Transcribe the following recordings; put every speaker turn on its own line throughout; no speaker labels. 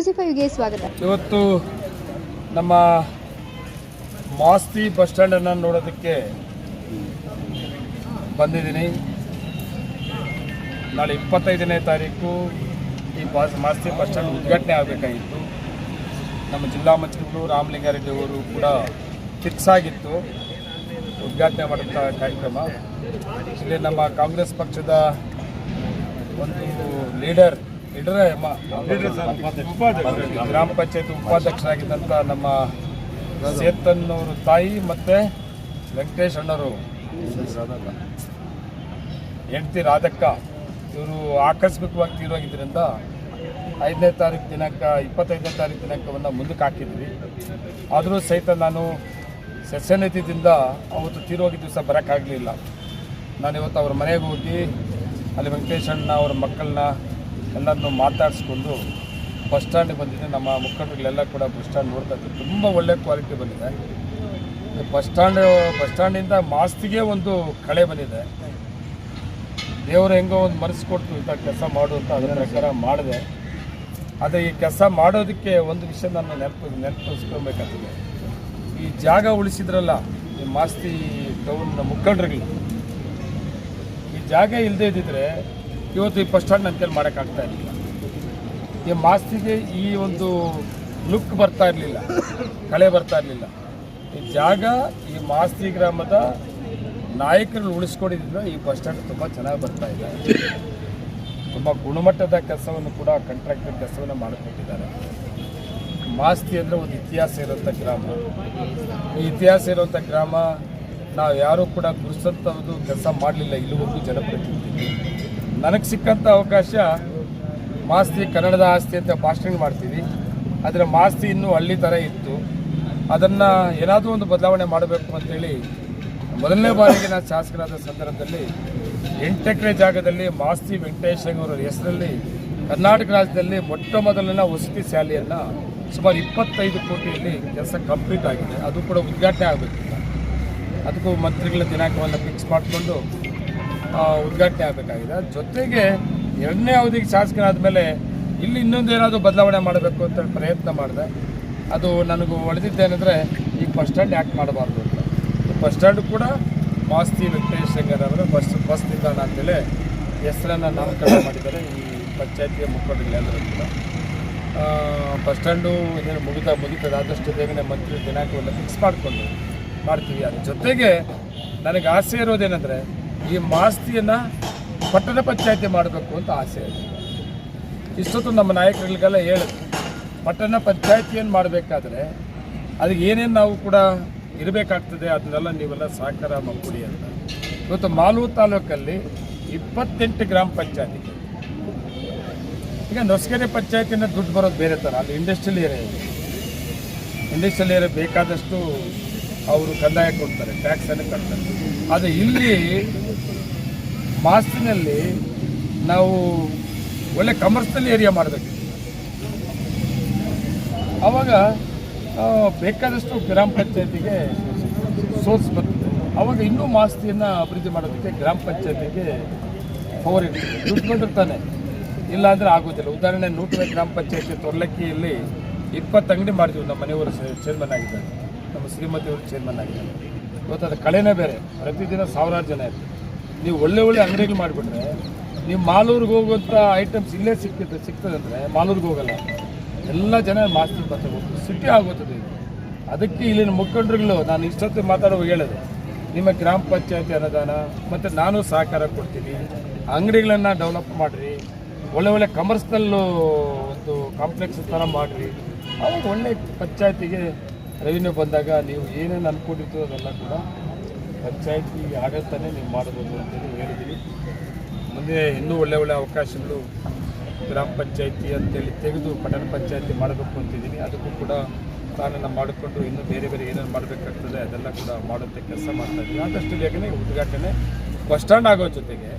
News ಫೈವ್ಗೆ ಸ್ವಾಗತ.
ಇವತ್ತು ನಮ್ಮ ಮಾಸ್ತಿ ಬಸ್ ಸ್ಟ್ಯಾಂಡನ್ನು ನೋಡೋದಕ್ಕೆ ಬಂದಿದ್ದೀನಿ. ನಾಳೆ ಇಪ್ಪತ್ತೈದನೇ ತಾರೀಕು ಈ ಬಸ್, ಮಾಸ್ತಿ ಬಸ್ ಸ್ಟ್ಯಾಂಡ್ ಉದ್ಘಾಟನೆ ಆಗಬೇಕಾಗಿತ್ತು. ನಮ್ಮ ಜಿಲ್ಲಾ ಮಂತ್ರಿಗಳು ರಾಮಲಿಂಗಾರೆಡ್ಡಿ ಅವರು ಕೂಡ ಫಿಕ್ಸ್ ಆಗಿತ್ತು ಉದ್ಘಾಟನೆ ಮಾಡುವಂಥ ಕಾರ್ಯಕ್ರಮ. ಇಲ್ಲಿ ನಮ್ಮ ಕಾಂಗ್ರೆಸ್ ಪಕ್ಷದ ಒಂದು ಲೀಡರ್ ಲೀಡರ್ ಗ್ರಾಮ ಪಂಚಾಯತ್ ಉಪಾಧ್ಯಕ್ಷರಾಗಿದ್ದಂಥ ನಮ್ಮ ಚೇತನ್ ಅವರು ತಾಯಿ ಮತ್ತು ವೆಂಕಟೇಶ್ ಅಣ್ಣವರು ಹೆಂಡತಿ ರಾಧಕ್ಕ, ಇವರು ಆಕಸ್ಮಿಕವಾಗಿ ತೀರೋಗಿದ್ದರಿಂದ ಐದನೇ ತಾರೀಕು ದಿನಾಂಕ ಇಪ್ಪತ್ತೈದನೇ ತಾರೀಕು ದಿನಾಂಕವನ್ನು ಮುಂದಕ್ಕೆ ಹಾಕಿದ್ವಿ. ಆದರೂ ಸಹಿತ ನಾನು ಸಸ್ಯನತಿದಿಂದ ಅವತ್ತು ತೀರೋಗಿ ದಿವಸ ಬರೋಕ್ಕಾಗಲಿಲ್ಲ. ನಾನು ಇವತ್ತು ಅವ್ರ ಮನೆಗೆ ಹೋಗಿ, ಅಲ್ಲಿ ವೆಂಕಟೇಶ್ ಅಣ್ಣ ಅವ್ರ ಮಕ್ಕಳನ್ನ ಎಲ್ಲರನ್ನೂ ಮಾತಾಡಿಸ್ಕೊಂಡು ಬಸ್ ಸ್ಟ್ಯಾಂಡಿಗೆ ಬಂದಿದ್ದೆ. ನಮ್ಮ ಮುಖಂಡರುಗಳೆಲ್ಲ ಕೂಡ ಬಸ್ ಸ್ಟ್ಯಾಂಡ್ ನೋಡ್ತಾ ಇದ್ದರು ತುಂಬ ಒಳ್ಳೆ ಕ್ವಾಲಿಟಿ ಬಂದಿದೆ. ಬಸ್ ಸ್ಟ್ಯಾಂಡ್, ಬಸ್ ಸ್ಟ್ಯಾಂಡಿಂದ ಮಾಸ್ತಿಗೆ ಒಂದು ಕಳೆ ಬಂದಿದೆ. ದೇವರು ಹೆಂಗೋ ಒಂದು ಮನಸ್ಸು ಕೊಟ್ಟು ಇಂಥ ಕೆಲಸ ಮಾಡು ಅಂತ ಅದರ ಪ್ರಕಾರ ಮಾಡಿದೆ. ಆದರೆ ಈ ಕೆಲಸ ಮಾಡೋದಕ್ಕೆ ಒಂದು ವಿಷಯ ನಾನು ನೆನಪು ನೆನಪಿಸ್ಕೊಬೇಕಾಗ್ತದೆ ಈ ಜಾಗ ಉಳಿಸಿದ್ರಲ್ಲ, ಈ ಮಾಸ್ತಿ ಟೌನ್ ಮುಖಂಡರುಗಳು, ಈ ಜಾಗ ಇಲ್ಲದೇ ಇದ್ದಿದ್ರೆ ಇವತ್ತು ಈ ಬಸ್ ಸ್ಟ್ಯಾಂಡ್ ನನ್ನ ಮಾಡೋಕ್ಕಾಗ್ತಾ ಇರಲಿಲ್ಲ. ಈ ಮಾಸ್ತಿಗೆ ಈ ಒಂದು ಲುಕ್ ಬರ್ತಾ ಇರಲಿಲ್ಲ ಕಳೆ ಬರ್ತಾ ಇರಲಿಲ್ಲ. ಈ ಜಾಗ, ಈ ಮಾಸ್ತಿ ಗ್ರಾಮದ ನಾಯಕರನ್ನು ಉಳಿಸ್ಕೊಂಡಿದ್ರಿಂದ ಈ ಬಸ್ ಸ್ಟ್ಯಾಂಡ್ ತುಂಬ ಚೆನ್ನಾಗಿ ಬರ್ತಾ ಇದೆ. ತುಂಬ ಗುಣಮಟ್ಟದ ಕೆಲಸವನ್ನು ಕೂಡ ಕಾಂಟ್ರಾಕ್ಟರ್ ಕೆಲಸವನ್ನು ಮಾಡಿಕೊಟ್ಟಿದ್ದಾರೆ. ಮಾಸ್ತಿ ಅಂದರೆ ಒಂದು ಇತಿಹಾಸ ಇರುವಂಥ ಗ್ರಾಮ. ಈ ಇತಿಹಾಸ ಇರುವಂಥ ಗ್ರಾಮ ನಾವು ಯಾರೂ ಕೂಡ ಗುರುಸಂಥದ್ದು ಕೆಲಸ ಮಾಡಲಿಲ್ಲ, ಇಲ್ಲಿವರೆಗೂ ಜನಪ್ರತಿನಿಧಿ ನನಗೆ ಸಿಕ್ಕಂಥ ಅವಕಾಶ ಮಾಸ್ತಿ ಕನ್ನಡದ ಆಸ್ತಿ ಅಂತ ಭಾಷಣ ಮಾಡ್ತೀವಿ. ಆದರೆ ಮಾಸ್ತಿ ಇನ್ನೂ ಹಳ್ಳಿ ಥರ ಇತ್ತು. ಅದನ್ನು ಏನಾದರೂ ಒಂದು ಬದಲಾವಣೆ ಮಾಡಬೇಕು ಅಂತೇಳಿ ಮೊದಲನೇ ಬಾರಿಗೆ ನಾನು ಶಾಸಕರಾದ ಸಂದರ್ಭದಲ್ಲಿ ಎಂಟೆಕರೆ ಜಾಗದಲ್ಲಿ ಮಾಸ್ತಿ ವೆಂಕಟೇಶ್ ಅವರ ಹೆಸರಲ್ಲಿ ಕರ್ನಾಟಕ ರಾಜ್ಯದಲ್ಲಿ ಮೊಟ್ಟ ಮೊದಲಿನ ವಸತಿ ಶಾಲೆಯನ್ನು ಸುಮಾರು ಇಪ್ಪತ್ತೈದು ಕೋಟಿಯಲ್ಲಿ ಕೆಲಸ ಕಂಪ್ಲೀಟ್ ಆಗಿದೆ. ಅದು ಕೂಡ ಉದ್ಘಾಟನೆ ಆಗಬೇಕಿಲ್ಲ. ಅದಕ್ಕೂ ಮಂತ್ರಿಗಳ ದಿನಾಂಕವನ್ನು ಫಿಕ್ಸ್ ಮಾಡಿಕೊಂಡು ಉದ್ಘಾಟನೆ ಆಗಬೇಕಾಗಿದೆ. ಜೊತೆಗೆ ಎರಡನೇ ಅವಧಿಗೆ ಶಾಸಕನಾದ ಮೇಲೆ ಇಲ್ಲಿ ಇನ್ನೊಂದು ಏನಾದರೂ ಬದಲಾವಣೆ ಮಾಡಬೇಕು ಅಂತ ಪ್ರಯತ್ನ ಮಾಡಿದೆ. ಅದು ನನಗೂ ಒಳೆದಿದ್ದೇನೆಂದರೆ ಈ ಬಸ್ ಸ್ಟ್ಯಾಂಡ್ ಯಾಕೆ ಮಾಡಬಾರ್ದು ಅಂತ. ಬಸ್ ಸ್ಟ್ಯಾಂಡ್ ಕೂಡ ಮಾಸ್ತಿ ವೆಂಕಟೇಶ್ ಶಂಕರ್ ಅವರ ಬಸ್ ಬಸ್ ನಿಲ್ದಾಣ ಅಂತೇಳಿ ಹೆಸರನ್ನು ನಾಮಕರಣ ಮಾಡಿದ್ದಾರೆ ಈ ಪಂಚಾಯತಿಯ ಮುಖಂಡರುಗಳೆಲ್ಲರೂ ಕೂಡ. ಬಸ್ ಸ್ಟ್ಯಾಂಡು ಇದೇನು ಮುಗಿತಾ ಮುಗಿತದೆ. ಆದಷ್ಟು ಬೇಗನೆ ಮಂತ್ರಿ ದಿನಾಂಕವನ್ನು ಫಿಕ್ಸ್ ಮಾಡಿಕೊಂಡು ಮಾಡ್ತೀವಿ. ಅದ್ರ ಜೊತೆಗೆ ನನಗೆ ಆಸೆ ಇರೋದೇನೆಂದರೆ ಈ ಮಾಸ್ತಿಯನ್ನು ಪಟ್ಟಣ ಪಂಚಾಯತಿ ಮಾಡಬೇಕು ಅಂತ ಆಸೆ ಇದೆ. ಇಷ್ಟೊತ್ತು ನಮ್ಮ ನಾಯಕರುಗಳಿಗೆಲ್ಲ ಹೇಳಿದ್ರು ಪಟ್ಟಣ ಪಂಚಾಯತಿಯನ್ನು ಮಾಡಬೇಕಾದ್ರೆ ಅದಕ್ಕೆ ಏನೇನು ನಾವು ಕೂಡ ಇರಬೇಕಾಗ್ತದೆ, ಅದನ್ನೆಲ್ಲ ನೀವೆಲ್ಲ ಸಹಕಾರ ಮಾಡಿಕೊಡಿ ಅಂತ. ಇವತ್ತು ಮಾಲೂರು ತಾಲೂಕಲ್ಲಿ ಇಪ್ಪತ್ತೆಂಟು ಗ್ರಾಮ ಪಂಚಾಯತಿ ಈಗ ನೊಸ್ಕೆರೆ ಪಂಚಾಯತಿನ ದುಡ್ಡು ಬರೋದು ಬೇರೆ ಥರ, ಅಲ್ಲಿ ಇಂಡಸ್ಟ್ರಿಯಲ್ ಏರಿಯಾ ಇದೆ. ಇಂಡಸ್ಟ್ರಿಯಲ್ ಏರಿಯಾ ಬೇಕಾದಷ್ಟು ಅವರು ಕಂದಾಯ ಕೊಡ್ತಾರೆ ಟ್ಯಾಕ್ಸನ್ನು ಕಟ್ತಾರೆ. ಆದರೆ ಇಲ್ಲಿ ಮಾಸ್ತಿನಲ್ಲಿ ನಾವು ಒಳ್ಳೆ ಕಮರ್ಷಿಯಲ್ ಏರಿಯಾ ಮಾಡಬೇಕು. ಆವಾಗ ಬೇಕಾದಷ್ಟು ಗ್ರಾಮ ಪಂಚಾಯತಿಗೆ ಸೋರ್ಸ್ ಬರ್ತದೆ. ಆವಾಗ ಇನ್ನೂ ಮಾಸ್ತಿಯನ್ನು ಅಭಿವೃದ್ಧಿ ಮಾಡೋದಕ್ಕೆ ಗ್ರಾಮ ಪಂಚಾಯತಿಗೆ ಪವರ್ ಇರ್ತದೆ ದುಡ್ಡು ಬಂದಿರ್ತಾನೆ ಇಲ್ಲ ಅಂದರೆ ಆಗೋದಿಲ್ಲ. ಉದಾಹರಣೆ ನೂತನ ಗ್ರಾಮ ಪಂಚಾಯತಿ ತೊರ್ಲಕ್ಕಿಯಲ್ಲಿ ಇಪ್ಪತ್ತು ಅಂಗಡಿ ಮಾಡಿದ್ವಿ ನಮ್ಮ ಮನೆಯವರು ಚೇರ್ಮನ್ ಆಗಿದ್ದಾರೆ. ನಮ್ಮ ಶ್ರೀಮತಿಯವರು ಚೇರ್ಮನ್ ಆಗಿದ್ದಾರೆ. ಇವತ್ತು ಅದು ಕಳೆನೇ ಬೇರೆ. ಪ್ರತಿದಿನ ಸಾವಿರಾರು ಜನ ಇರ್ತಾರೆ. ನೀವು ಒಳ್ಳೆ ಒಳ್ಳೆ ಅಂಗಡಿಗಳು ಮಾಡಿಬಿಟ್ರೆ ನೀವು ಮಾಲೂರಿಗೆ ಹೋಗುವಂಥ ಐಟಮ್ಸ್ ಇಲ್ಲೇ ಸಿಕ್ಕಿದ್ರೆ ಸಿಗ್ತದೆ ಅಂದರೆ ಮಾಲೂರಿಗೆ ಹೋಗಲ್ಲ. ಎಲ್ಲ ಜನ ಮಾಸ್ತಿ ಬರ್ತಾರೆ ಸಿಟಿ ಆಗುತ್ತದೆ ಇದು. ಅದಕ್ಕೆ ಇಲ್ಲಿನ ಮುಖಂಡರುಗಳು, ನಾನು ಇಷ್ಟೊತ್ತು ಮಾತಾಡುವಾಗ ಹೇಳಿದೆ, ನಿಮ್ಮ ಗ್ರಾಮ ಪಂಚಾಯತಿ ಅನುದಾನ ಮತ್ತು ನಾನು ಸಹಕಾರ ಕೊಡ್ತೀನಿ. ಅಂಗಡಿಗಳನ್ನು ಡೆವಲಪ್ ಮಾಡಿರಿ. ಒಳ್ಳೆ ಒಳ್ಳೆ ಕಮರ್ಷಿಯಲ್ಲು ಒಂದು ಕಾಂಪ್ಲೆಕ್ಸ್ ಥರ ಮಾಡಿರಿ. ಅವಾಗ ಒಳ್ಳೆ ಪಂಚಾಯತಿಗೆ ರೆವಿನ್ಯೂ ಬಂದಾಗ ನೀವು ಏನೇನು ಅನ್ಕೊಂಡಿರ್ತೀರೋ ಅದೆಲ್ಲ ಕೂಡ ಪಂಚಾಯತಿ ಆಡಳಿತನೇ ನೀವು ಮಾಡ್ಬೋದು ಅಂತೇಳಿ ಹೇಳಿದ್ದೀವಿ ಮುಂದೆ ಇನ್ನೂ ಒಳ್ಳೆ ಒಳ್ಳೆ ಅವಕಾಶಗಳು ಗ್ರಾಮ ಪಂಚಾಯತಿ ಅಂತೇಳಿ ತೆಗೆದು ಪಟ್ಟಣ ಪಂಚಾಯತಿ ಮಾಡಬೇಕು ಅಂತಿದ್ದೀನಿ. ಅದಕ್ಕೂ ಕೂಡ ಪ್ಲಾನನ್ನು ಮಾಡಿಕೊಂಡು ಇನ್ನೂ ಬೇರೆ ಬೇರೆ ಏನೇನು ಮಾಡಬೇಕಾಗ್ತದೆ ಅದೆಲ್ಲ ಕೂಡ ಮಾಡುತ್ತೆ ಕೆಲಸ ಮಾಡ್ತಾ ಇದ್ದೀವಿ. ಆದಷ್ಟು ಬೇಗನೆ ಉದ್ಘಾಟನೆ ಬಸ್ ಸ್ಟ್ಯಾಂಡ್ ಆಗೋ ಜೊತೆಗೆ.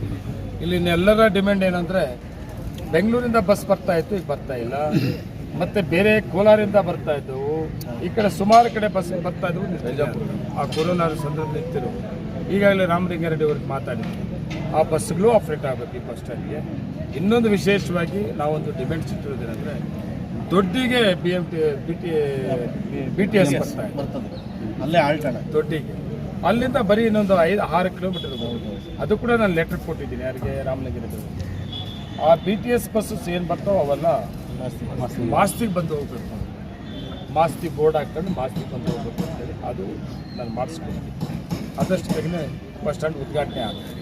ಇಲ್ಲಿನ ಎಲ್ಲರ ಡಿಮ್ಯಾಂಡ್ ಏನಂದರೆ ಬೆಂಗಳೂರಿಂದ ಬಸ್ ಬರ್ತಾ ಇತ್ತು, ಈಗ ಬರ್ತಾ ಇಲ್ಲ. ಮತ್ತೆ ಬೇರೆ ಕೋಲಾರಿಂದ ಬರ್ತಾ ಇದ್ದವು. ಈ ಕಡೆ ಸುಮಾರು ಕಡೆ ಬಸ್ ಬರ್ತಾ ಇದ್ವು ನಿಜಾಪುರ ಆ ಕೊರೋನಾ ಸಂದರ್ಭ ನಿಂತಿರು. ಈಗಾಗಲೇ ರಾಮಲಿಂಗಾರೆಡ್ಡಿ ಅವ್ರಿಗೆ ಮಾತಾಡಿದ್ವಿ ಆ ಬಸ್ಗಳು ಆಪ್ರೇಟ್ ಆಗಬೇಕು ಈ ಬಸ್ ಸ್ಟ್ಯಾಂಡ್ಗೆ. ಇನ್ನೊಂದು ವಿಶೇಷವಾಗಿ ನಾವೊಂದು ಡಿಮ್ಯಾಂಡ್ ಇಟ್ಟಿರೋದೇನೆಂದರೆ ದೊಡ್ಡಿಗೆ B M T B T B T S ಬರ್ತಾ
ಅಲ್ಲೇ ಆಳ್ತಾಳೆ.
ದೊಡ್ಡಿಗೆ. ಅಲ್ಲಿಂದ ಬರೀ ಇನ್ನೊಂದು ಐದು ಆರು ಕಿಲೋಮೀಟರ್ ಅದು ಕೂಡ ನಾನು ಲೆಟರ್ ಕೊಟ್ಟಿದ್ದೀನಿ ಯಾರಿಗೆ ರಾಮನಗರದಲ್ಲಿ ಆ ಬಿ ಟಿ ಎಸ್ ಬಸ್ಸಸ್ ಏನು ಬರ್ತಾವೆ ಅವೆಲ್ಲ ಮಾಸ್ತಿಗೆ ಬಂದು ಹೋಗ್ಬೇಕು. ಮಾಸ್ತಿ ಬೋರ್ಡ್ ಹಾಕ್ಕೊಂಡು ಮಾಸ್ತಿ ಬಂದು ಹೋಗ್ಬೇಕು ಅಂತೇಳಿ ಅದು ನಾನು ಮಾಡಿಸ್ಕೊಡ್ತೀನಿ ಅದಷ್ಟು ಬೇಗನೆ ಬಸ್ ಸ್ಟ್ಯಾಂಡ್ ಉದ್ಘಾಟನೆ ಆಗುತ್ತೆ.